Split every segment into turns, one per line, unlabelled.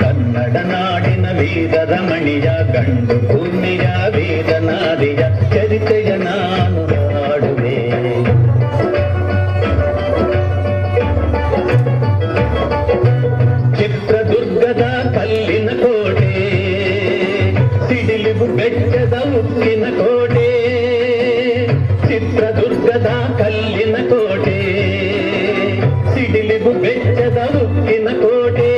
ಕನ್ನಡ ನಾಡಿನ ವೀರ ರಮಣಿಯ ಗಂಡು ಪೂರ್ಣಿಯ ವೇದನಾದಿಯ ಚರಿತೆಯ ನಾನು ಹಾಡುವೆ ಚಿತ್ರದುರ್ಗದ ಕಲ್ಲಿನ ಕೋಟೆ ಸಿಡಿಲು ಬೆಟ್ಟದ ಉಕ್ಕಿನ ಕೋಟೆ ಚಿತ್ರದುರ್ಗದ ಕಲ್ಲಿನ ಕೋಟೆ ಸಿಡಿಲಿಗು ಬೆಚ್ಚದ ಉಕ್ಕಿನ ಕೋಟೆ.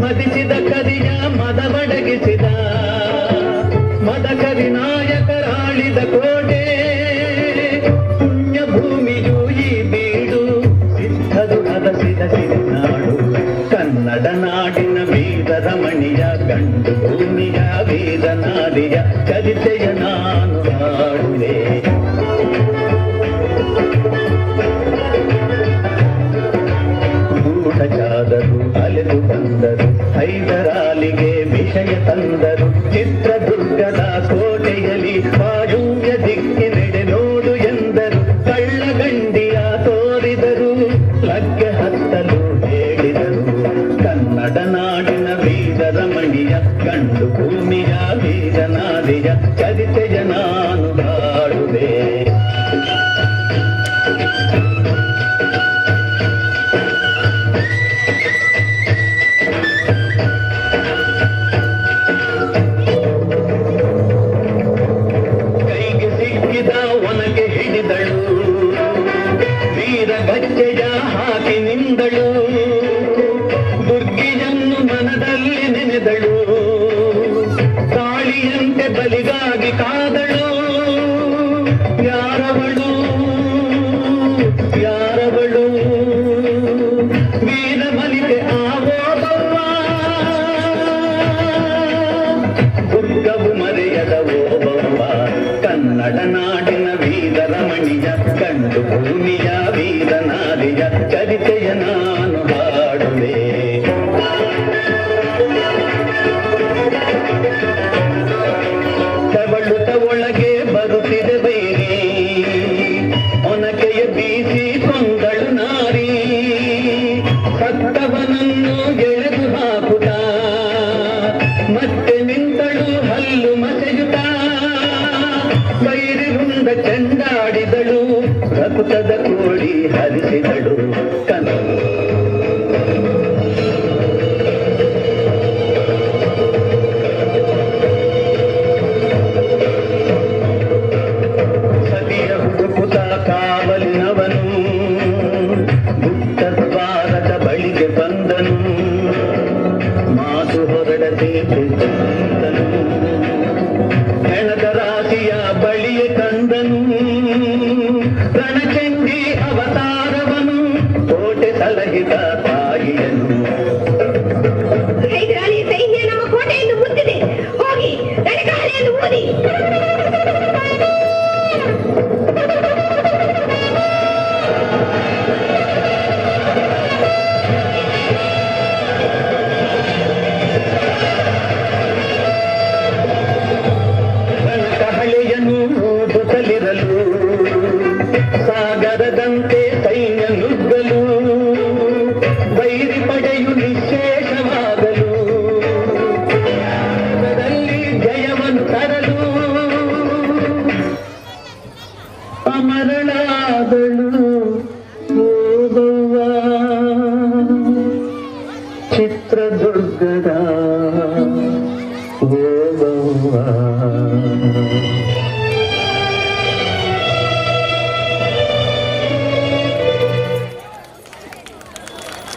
ಮದಿಸಿದ ಕದಿಯ ಕರಿಯ ಮದವಡಗಿಸಿದ ಮದಕರಿ ನಾಯಕರಾಳಿದ ಕೋಟೆ. ಪುಣ್ಯ ಭೂಮಿಯು ಈ ಬೀಡು ಸಿದ್ಧದು ಹದಸಿದ ಸಿರಿನಾಡು. ಕನ್ನಡ ನಾಡಿನ ವೀರರಮಣಿಯ ಗಂಡು ಭೂಮಿಯ ವೇದನಾದಿಯ ಚರಿತೆಯ ನಾನು ಹಾಡುವೆ. ಚಿತ್ರದುರ್ಗದ ಕೋಟೆಯಲ್ಲಿ ವಾಯುವ್ಯ ದಿಕ್ಕಿನೆಡೆ ನೋಡು ಎಂದರು. ಕಳ್ಳಗಂಡಿಯ ತೋರಿದರು. ಲಗ್ಗ ಹತ್ತಲು ಹೇಳಿದರು. ಕನ್ನಡ ನಾಡಿನ ವೀರರಮಣಿಯ ಗಂಡು ಭೂಮಿಯ ವೀರನಾದಿಯ ಚರಿತೆಯ ನಾನು ಬಲಿಗಾಗಿ ಕಾದಳು. ಯಾರವಳು? ಯಾರವಳು? ವೀರ ಬಲಿಗೆ ಆವೋದವ್ವ ದುರ್ಗವು ಮರೆಯದ ಓಬವ್ವ ಕನ್ನಡ ನಾಡಿನ ವೀರರಮಣಿಯ ಕಂಡು ಭೂಮಿಯ ಸತ್ತವನನ್ನು ಗೆಳೆದು ಹಾಕುತ್ತ ಮತ್ತೆ ನಿಂತಳು ಹಲ್ಲು ಮಸೆಯುತ. ಬೈರಿ ವೃಂದ ಚೆಂಡಾಡಿದಳು ರಕುತದ ಕೋಳಿ ಹರಿಸಿದಳು. ಕನ ಹೆಣದ ರಾಶಿಯ ಬಳಿಯ ನುಗ್ಗಲು ಬೈರಿ ಪಡೆಯು ನಿಶೇಷವಾಗಲು ಅದರಲ್ಲಿ ಜಯವನ್ನು ತರಲು ಅಮರಳಾದಳು